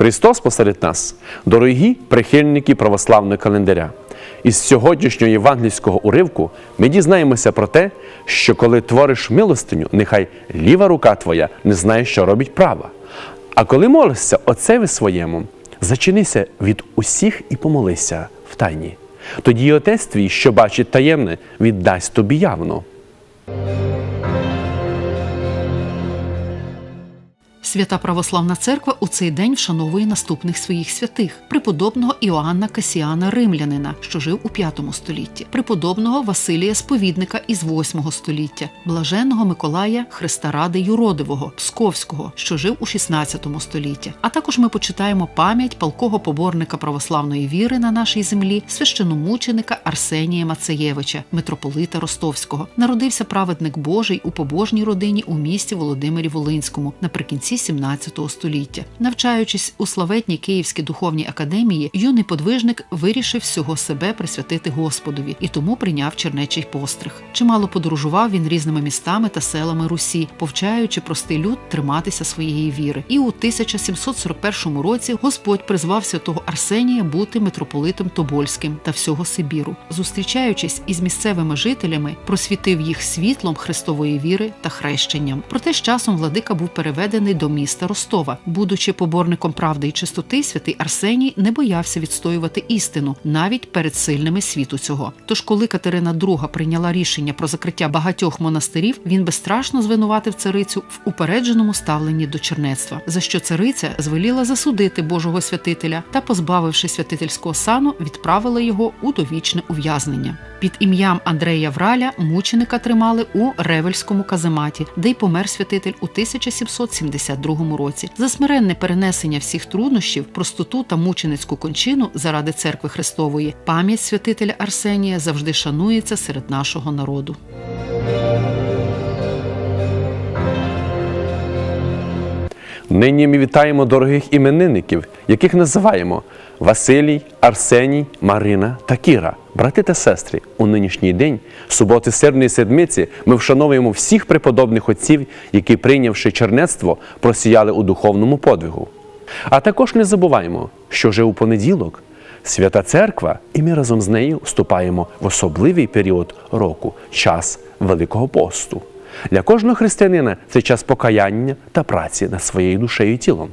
Христос посеред нас, дорогі прихильники православного календаря. Із сьогоднішнього євангельського уривку ми дізнаємося про те, що коли твориш милостиню, нехай ліва рука твоя не знає, що робить права. А коли молишся отцеві своєму, зачинися від усіх і помолися в тайні. Тоді і отець твій, що бачить таємне, віддасть тобі явно. Свята Православна Церква у цей день вшановує наступних своїх святих: преподобного Іоанна Касіана Римлянина, що жив у V столітті, преподобного Василія Сповідника із VIII століття, блаженного Миколая Христоради Юродивого Псковського, що жив у XVI столітті. А також ми почитаємо пам'ять палкого поборника православної віри на нашій землі, священомученика Арсенія Мацеєвича, митрополита Ростовського. Народився праведник Божий у побожній родині у місті Володимирі Волинському наприкінці 17 століття. Навчаючись у славетній Київській духовній академії, юний подвижник вирішив всього себе присвятити Господові і тому прийняв чернечий постриг. Чимало подорожував він різними містами та селами Русі, повчаючи простий люд триматися своєї віри. І у 1741 році Господь призвав святого Арсенія бути митрополитом Тобольським та всього Сибіру. Зустрічаючись із місцевими жителями, просвітив їх світлом Христової віри та хрещенням. Проте з часом владика був переведений до міста Ростова. Будучи поборником правди і чистоти, святий Арсеній не боявся відстоювати істину навіть перед сильними світу цього. Тож, коли Катерина II прийняла рішення про закриття багатьох монастирів, він безстрашно звинуватив царицю в упередженому ставленні до чернецтва, за що цариця звеліла засудити Божого святителя та, позбавивши святительського сану, відправила його у довічне ув'язнення. Під ім'ям Андрея Враля мученика тримали у Ревельському казематі, де й помер святитель у 1772 році. За смиренне перенесення всіх труднощів, простоту та мученицьку кончину заради церкви Христової, пам'ять святителя Арсенія завжди шанується серед нашого народу. Нині ми вітаємо дорогих іменинників, яких називаємо Василій, Арсеній, Марина та Кіра, брати та сестри. У нинішній день, суботи Сирної седмиці, ми вшановуємо всіх преподобних отців, які, прийнявши чернецтво, просіяли у духовному подвигу. А також не забуваємо, що вже у понеділок Свята Церква, і ми разом з нею вступаємо в особливий період року час Великого посту. Для кожного християнина це час покаяння та праці над своєю душею і тілом.